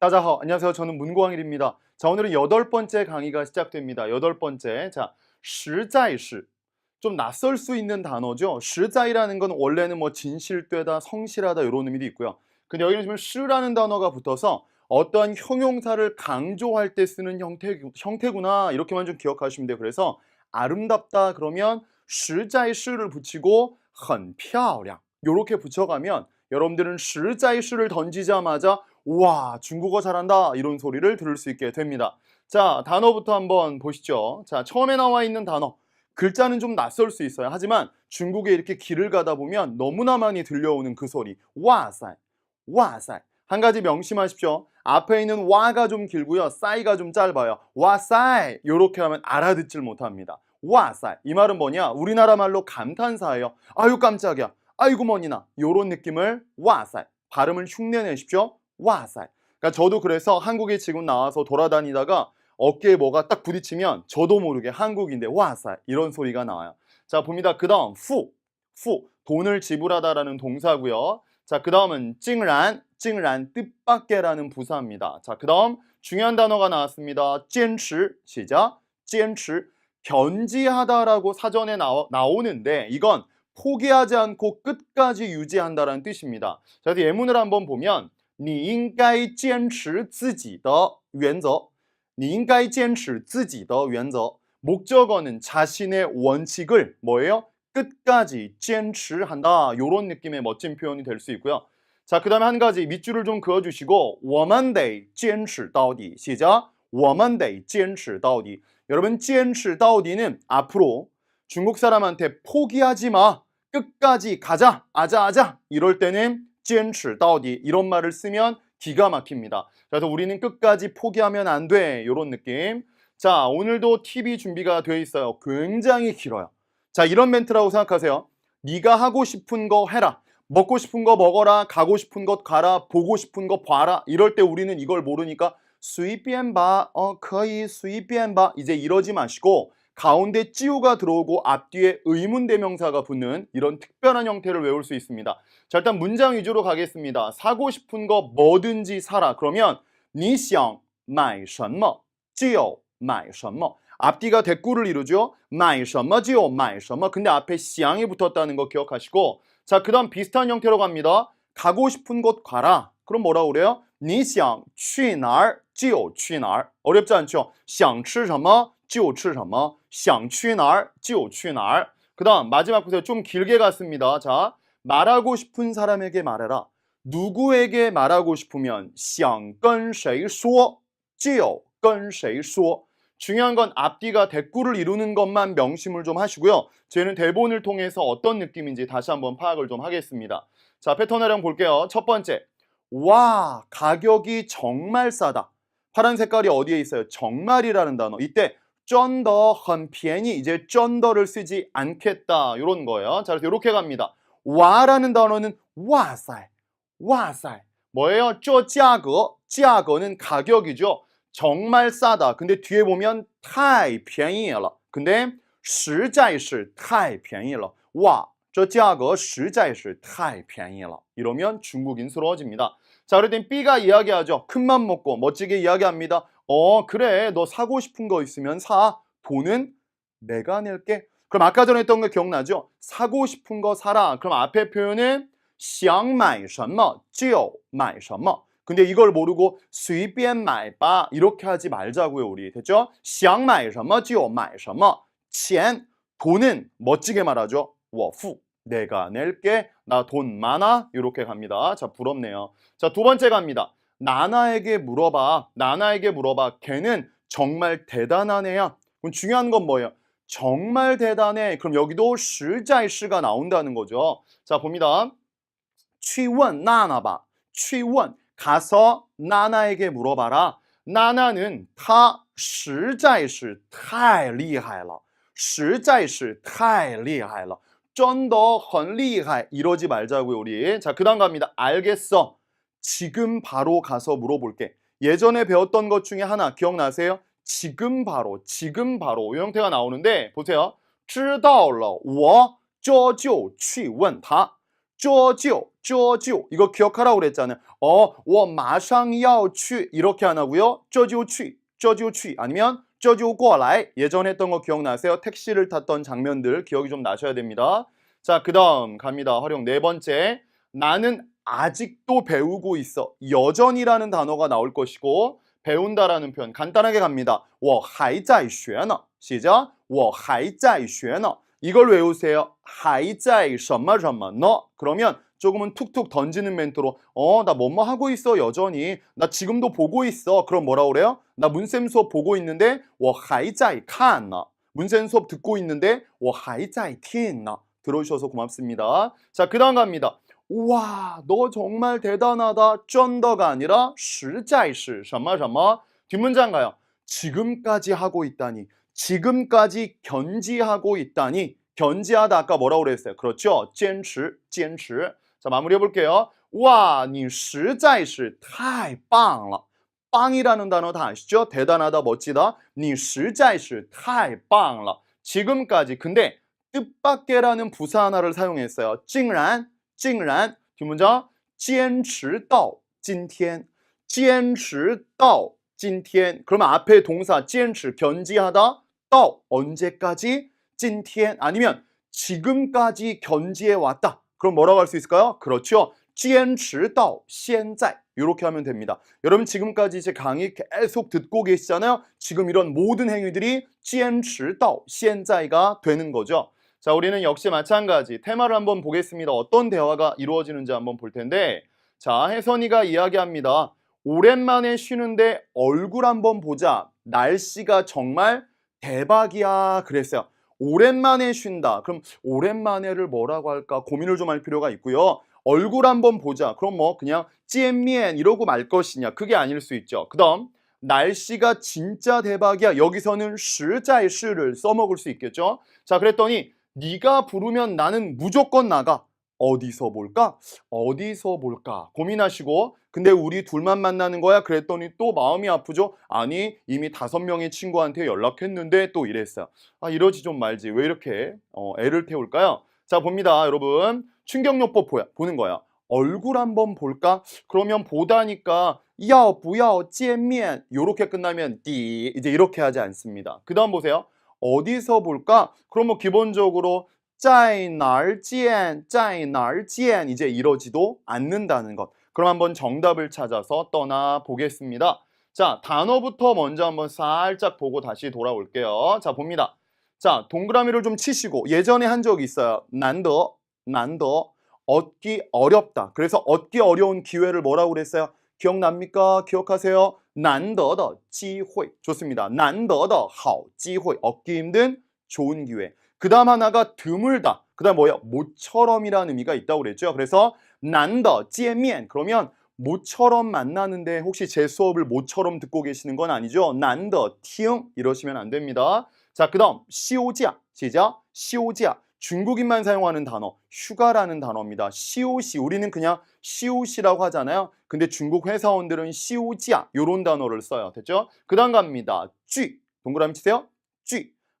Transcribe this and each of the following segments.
다자하 안녕하세요. 저는 문광일입니다. 자, 오늘은 여덟 번째 강의가 시작됩니다. 여덟 번째. 자, 实在是. 좀 낯설 수 있는 단어죠. 实在이라는 건 원래는 뭐 진실되다, 성실하다 이런 의미도 있고요. 근데 여기는 지금 实라는 단어가 붙어서 어떠한 형용사를 강조할 때 쓰는 형태, 형태구나 이렇게만 좀 기억하시면 돼요. 그래서 아름답다 그러면 实在是를 붙이고 很漂亮 이렇게 붙여가면 여러분들은 실자이슈를 던지자마자 우와 중국어 잘한다 이런 소리를 들을 수 있게 됩니다. 자 단어부터 한번 보시죠. 자 처음에 나와 있는 단어 글자는 좀 낯설 수 있어요. 하지만 중국에 이렇게 길을 가다 보면 너무나 많이 들려오는 그 소리 와쌀 와쌀 한 가지 명심하십시오. 앞에 있는 와가 좀 길고요. 싸이가 좀 짧아요. 와싸이 이렇게 하면 알아듣질 못합니다. 와싸이 이 말은 뭐냐? 우리나라 말로 감탄사예요. 아유 깜짝이야. 아이고 머니나. 요런 느낌을 와살. 발음을 흉내내십시오. 와살. 그러니까 저도 그래서 한국에 지금 나와서 돌아다니다가 어깨에 뭐가 딱 부딪히면 저도 모르게 한국인데 와살 이런 소리가 나와요. 자 봅니다. 그 다음 후 후. 돈을 지불하다라는 동사고요. 자 그 다음은 찡란 찡란 뜻밖에라는 부사입니다. 자 그 다음 중요한 단어가 나왔습니다. 찐치 시작. 찐치 견지하다라고 사전에 나오, 나오는데 이건 포기하지 않고 끝까지 유지한다라는 뜻입니다. 자, 그래서 예문을 한번 보면 你应该坚持自己的原则.你应该坚持自己的原则. 목적어는 자신의 원칙을 뭐예요? 끝까지 坚持한다. 이런 느낌의 멋진 표현이 될 수 있고요. 자, 그다음에 한 가지 밑줄을 좀 그어 주시고 我们得坚持到底. 시작. 我们得坚持到底. 여러분 坚持到底는 앞으로 중국 사람한테 포기하지 마. 끝까지 가자. 아자아자. 이럴 때는 坚持到底 이런 말을 쓰면 기가 막힙니다. 그래서 우리는 끝까지 포기하면 안 돼. 이런 느낌. 자, 오늘도 TV 준비가 되어 있어요. 굉장히 길어요. 자, 이런 멘트라고 생각하세요. 네가 하고 싶은 거 해라. 먹고 싶은 거 먹어라. 가고 싶은 것 가라. 보고 싶은 거 봐라. 이럴 때 우리는 이걸 모르니까 随便吧. 어, 可以随便吧. 이제 이러지 마시고 가운데 찌우가 들어오고 앞뒤에 의문 대명사가 붙는 이런 특별한 형태를 외울 수 있습니다. 자, 일단 문장 위주로 가겠습니다. 사고 싶은 거 뭐든지 사라. 그러면 你想买什么就买什么. 앞뒤가 대꾸를 이루죠. 买什么就买什么. 근데 앞에 想이 붙었다는 거 기억하시고 자, 그다음 비슷한 형태로 갑니다. 가고 싶은 곳 가라. 그럼 뭐라고 그래요? 你想去哪儿就去哪儿. 어렵지 않죠? 想吃什么就吃什么. 想去哪儿就去哪儿. 그다음 마지막 보세요. 좀 길게 갔습니다. 자, 말하고 싶은 사람에게 말해라. 누구에게 말하고 싶으면 想跟谁说就跟谁说. 중요한 건 앞뒤가 대꾸를 이루는 것만 명심을 좀 하시고요. 저희는 대본을 통해서 어떤 느낌인지 다시 한번 파악을 좀 하겠습니다. 자, 패턴 활용 볼게요. 첫 번째. 와, 가격이 정말 싸다. 파란 색깔이 어디에 있어요? 정말이라는 단어. 이때 真的很便宜 이제 真的를 쓰지 않겠다 이런 거예요. 자, 그래서 이렇게 갑니다. 와라는 단어는 와사이, 와사이. 뭐예요? 这价格, 价格는 가격이죠. 정말 싸다. 근데 뒤에 보면 太便宜了. 근데 实在是太便宜了. 와, 这价格实在是太便宜了. 이러면 중국인스러워집니다. 자, 그럴 B가 이야기하죠. 큰맘 먹고 멋지게 이야기합니다. 어, 그래. 너 사고 싶은 거 있으면 사. 돈은 내가 낼게. 그럼 아까 전에 했던 거 기억나죠? 사고 싶은 거 사라. 그럼 앞에 표현은 想买什么就买什么. 근데 이걸 모르고 随便买吧 이렇게 하지 말자고요, 우리. 됐죠? 想买什么就买什么. 钱 돈은 멋지게 말하죠. 我付 내가 낼게. 나 돈 많아. 이렇게 갑니다. 자, 부럽네요. 자, 두 번째 갑니다. 나나에게 물어봐. 나나에게 물어봐. 걔는 정말 대단한 애야. 그럼 중요한 건 뭐예요? 정말 대단해. 그럼 여기도 实在是가 나온다는 거죠. 자, 봅니다. 去问 나나봐. 去问 가서 나나에게 물어봐라. 나나는 他实在是太厉害了.实在是太厉害了. 真的很厉害. 이러지 말자고요, 우리. 자, 그다음 갑니다. 알겠어. 지금 바로 가서 물어볼게. 예전에 배웠던 것 중에 하나 기억나세요? 지금 바로, 지금 바로 이 형태가 나오는데 보세요. 知道了,我这就去问他.这就 这就 이거 기억하라고 그랬잖아요. 어, 我马上要去 이렇게 안 하고요. 这就去,这就去 아니면 这就过来 예전 했던 거 기억나세요? 택시를 탔던 장면들 기억이 좀 나셔야 됩니다. 자, 그다음 갑니다. 활용 네 번째. 나는 아직도 배우고 있어. 여전이라는 단어가 나올 것이고 배운다라는 표현 간단하게 갑니다. 我还在学呢. 시작. 我还在学呢. 이걸 외우세요. 还在什么什么呢? 그러면 조금은 툭툭 던지는 멘트로 어, 나 뭐뭐 하고 있어. 여전히. 나 지금도 보고 있어. 그럼 뭐라 그래요? 나 문쌤 수업 보고 있는데 我还在看呢. 문쌤 수업 듣고 있는데 我还在听呢. 들어주셔서 고맙습니다. 자, 그다음 갑니다. 와, 너 정말 대단하다. 真的가 아니라 实在是什么什么. 뒷문장 가요. 지금까지 하고 있다니. 지금까지 견지하고 있다니. 견지하다 아까 뭐라고 그랬어요? 그렇죠? 坚持,坚持. 자, 마무리해 볼게요. 와, 你实在是太棒了. 빵이라는 단어 다 아시죠? 대단하다, 멋지다. 你实在是太棒了. 지금까지. 근데 뜻밖에라는 부사 하나를 사용했어요. 竟然,竟然. 뒷문장 坚持到今天.坚持到今天. 그러면 앞에 동사 坚持 견지하다 到 언제까지? 今天 아니면 지금까지 견지해 왔다. 그럼 뭐라고 할 수 있을까요? 그렇죠. 坚持到现在 이렇게 하면 됩니다. 여러분 지금까지 이제 강의 계속 듣고 계시잖아요. 지금 이런 모든 행위들이 坚持到现在가 되는 거죠. 자, 우리는 역시 마찬가지 테마를 한번 보겠습니다. 어떤 대화가 이루어지는지 한번 볼 텐데 자, 혜선이가 이야기합니다. 오랜만에 쉬는데 얼굴 한번 보자. 날씨가 정말 대박이야. 그랬어요. 오랜만에 쉰다. 그럼 오랜만에를 뭐라고 할까 고민을 좀 할 필요가 있고요. 얼굴 한번 보자. 그럼 뭐 그냥 찌엠미엔 이러고 말 것이냐. 그게 아닐 수 있죠. 그 다음 날씨가 진짜 대박이야. 여기서는 실자의 시를 써먹을 수 있겠죠. 자 그랬더니 네가 부르면 나는 무조건 나가. 어디서 볼까? 어디서 볼까? 고민하시고 근데 우리 둘만 만나는 거야? 그랬더니 또 마음이 아프죠? 아니 이미 다섯 명의 친구한테 연락했는데 또 이랬어요. 아 이러지 좀 말지 왜 이렇게 어, 애를 태울까요? 자 봅니다 여러분 충격요법 보는 거야. 얼굴 한번 볼까? 그러면 보다니까 야 뭐야 어찌했면 요렇게 끝나면 띠 이제 이렇게 하지 않습니다. 그 다음 보세요. 어디서 볼까? 그럼 뭐 기본적으로 짜이날지엔 짜이날지엔 이제 이러지도 않는다는 것. 그럼 한번 정답을 찾아서 떠나 보겠습니다. 자, 단어부터 먼저 한번 살짝 보고 다시 돌아올게요. 자, 봅니다. 자, 동그라미를 좀 치시고 예전에 한 적이 있어요. 난더, 난더. 얻기 어렵다. 그래서 얻기 어려운 기회를 뭐라고 그랬어요? 기억납니까? 기억하세요? 난더더 지회 좋습니다. 난더더 하오 지회 얻기 힘든 좋은 기회. 그 다음 하나가 드물다. 그 다음 뭐예요? 모처럼이라는 의미가 있다고 그랬죠. 그래서 난더, 찌엔 그러면 모처럼 만나는데 혹시 제 수업을 모처럼 듣고 계시는 건 아니죠? 난더, 팅 이러시면 안 됩니다. 자, 그 다음 시오지아, 시작, 시오지아. 중국인만 사용하는 단어, 휴가라는 단어입니다. 시오시, 우리는 그냥 시오시라고 하잖아요. 근데 중국 회사원들은 시오지아 이런 단어를 써요. 됐죠? 그 다음 갑니다. 쥐, 동그라미 치세요.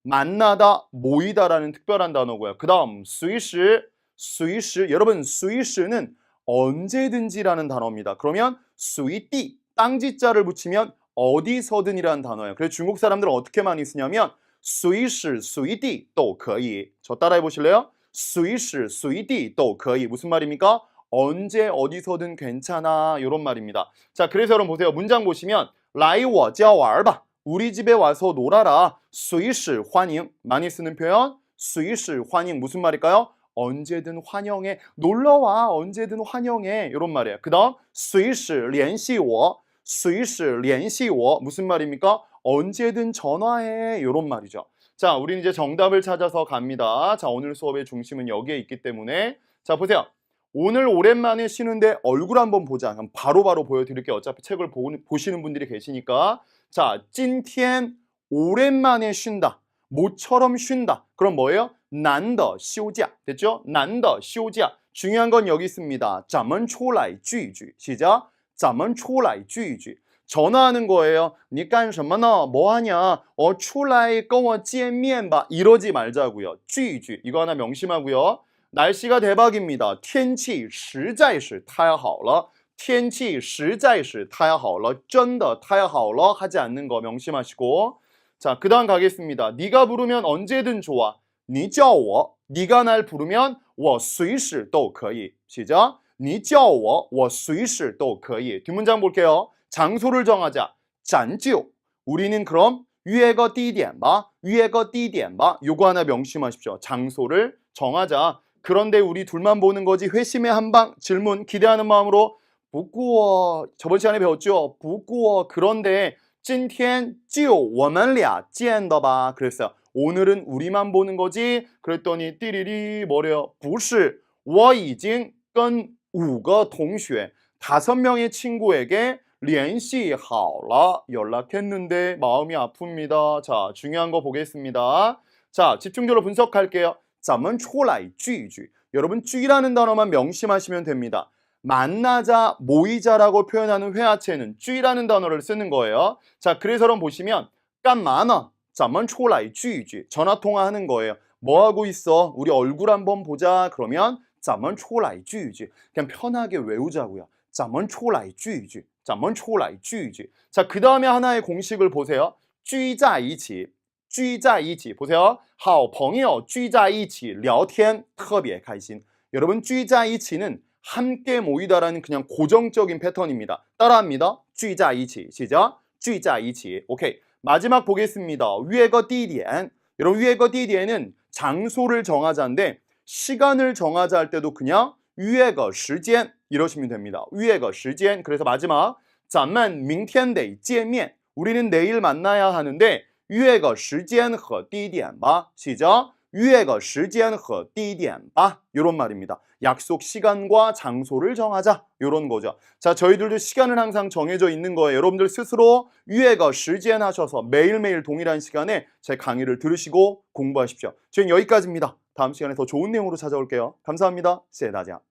쥐, 만나다, 모이다라는 특별한 단어고요. 그 다음 스위스, 스위스, 여러분 스위스는 언제든지라는 단어입니다. 그러면 스위띠, 땅지자를 붙이면 어디서든이라는 단어예요. 그래서 중국 사람들은 어떻게 많이 쓰냐면 스위스, 스위띠 都可以. 저 따라해 보실래요? 스위스, 스위띠 都可以. 무슨 말입니까? 언제 어디서든 괜찮아 이런 말입니다. 자, 그래서 여러분 보세요. 문장 보시면 来我家玩吧. 우리 집에 와서 놀아라. 随时欢迎 많이 쓰는 표현. 随时欢迎 무슨 말일까요? 언제든 환영해. 놀러와. 언제든 환영해. 이런 말이에요. 그다음 随时联系我.随时联系我 무슨 말입니까? 언제든 전화해. 이런 말이죠. 자, 우린 이제 정답을 찾아서 갑니다. 자, 오늘 수업의 중심은 여기에 있기 때문에 자, 보세요. 오늘 오랜만에 쉬는데 얼굴 한번 보자. 그럼 바로바로 바로 보여드릴게요. 어차피 책을 보, 보시는 분들이 계시니까. 자, 今天 오랜만에 쉰다. 모처럼 쉰다. 그럼 뭐예요? 난더 쉬우자. 됐죠? 난더 쉬우자. 중요한 건 여기 있습니다. 咱们出来聚聚. 시작. 咱们出来聚聚. 전화하는 거예요. 你干什么呢? 뭐 하냐? 어, 出来跟我见面吧. 이러지 말자고요. 聚聚. 이거 하나 명심하고요. 날씨가 대박입니다. 天气实在是太好了.天气实在是太好了.真的太好了. 하지 않는 거 명심하시고. 자, 그다음 가겠습니다. 네가 부르면 언제든 좋아. 你叫我, 네가 날 부르면 我随时都可以. 시작. 你叫我,我随时都可以. 뒷문장 볼게요. 장소를 정하자. 暂就. 우리는 그럼 위에 거 띠디엔 봐. 위에 거 띠디엔 봐. 요거 하나 명심하십시오. 장소를 정하자. 그런데 우리 둘만 보는 거지 회심의 한방 질문 기대하는 마음으로 부꾸어 저번 시간에 배웠죠. 부꾸어 그런데 今天就我们俩见的吧 그랬어요. 오늘은 우리만 보는 거지. 그랬더니 띠리리 뭐래요? 不是我已经跟五个同学 다섯 명의 친구에게 联系好了 연락했는데 마음이 아픕니다. 자, 중요한 거 보겠습니다. 자, 집중적으로 분석할게요. 咱们 초라이 쥐쥐 여러분 쥐라는 단어만 명심하시면 됩니다. 만나자, 모이자라고 표현하는 회화체는 쥐라는 단어를 쓰는 거예요. 자, 그래서 그럼 보시면 깐마나 잠만 초라이 쥐쥐 전화 통화하는 거예요. 뭐 하고 있어? 우리 얼굴 한번 보자. 그러면 잠만 초라이 쥐쥐 그냥 편하게 외우자고요. 잠만 초라이 쥐쥐 잠만 초라이 쥐쥐 자, 그 다음에 하나의 공식을 보세요. 쥐자 이치 聚在一起. 보세요. 好朋友聚在一起聊天特别开心. 여러분, 聚在一起는 함께 모이다라는 그냥 고정적인 패턴입니다. 따라합니다. 聚在一起. 시작. 聚在一起. 오케이. 마지막 보겠습니다. 위에 거 띠디엔. 여러분, 위에 거 띠디엔은 장소를 정하자인데 시간을 정하자 할 때도 그냥 위에 거 시간 이러시면 됩니다. 위에 거 시간. 그래서 마지막 咱们明天得见面. 우리는 내일 만나야 하는데 约个时间和地点吧. 시작. 约个时间和地点吧. 이런 말입니다. 약속 시간과 장소를 정하자. 이런 거죠. 자, 저희들도 시간은 항상 정해져 있는 거예요. 여러분들 스스로 约个时间 하셔서 매일매일 동일한 시간에 제 강의를 들으시고 공부하십시오. 저희는 여기까지입니다. 다음 시간에 더 좋은 내용으로 찾아올게요. 감사합니다. 谢谢大家.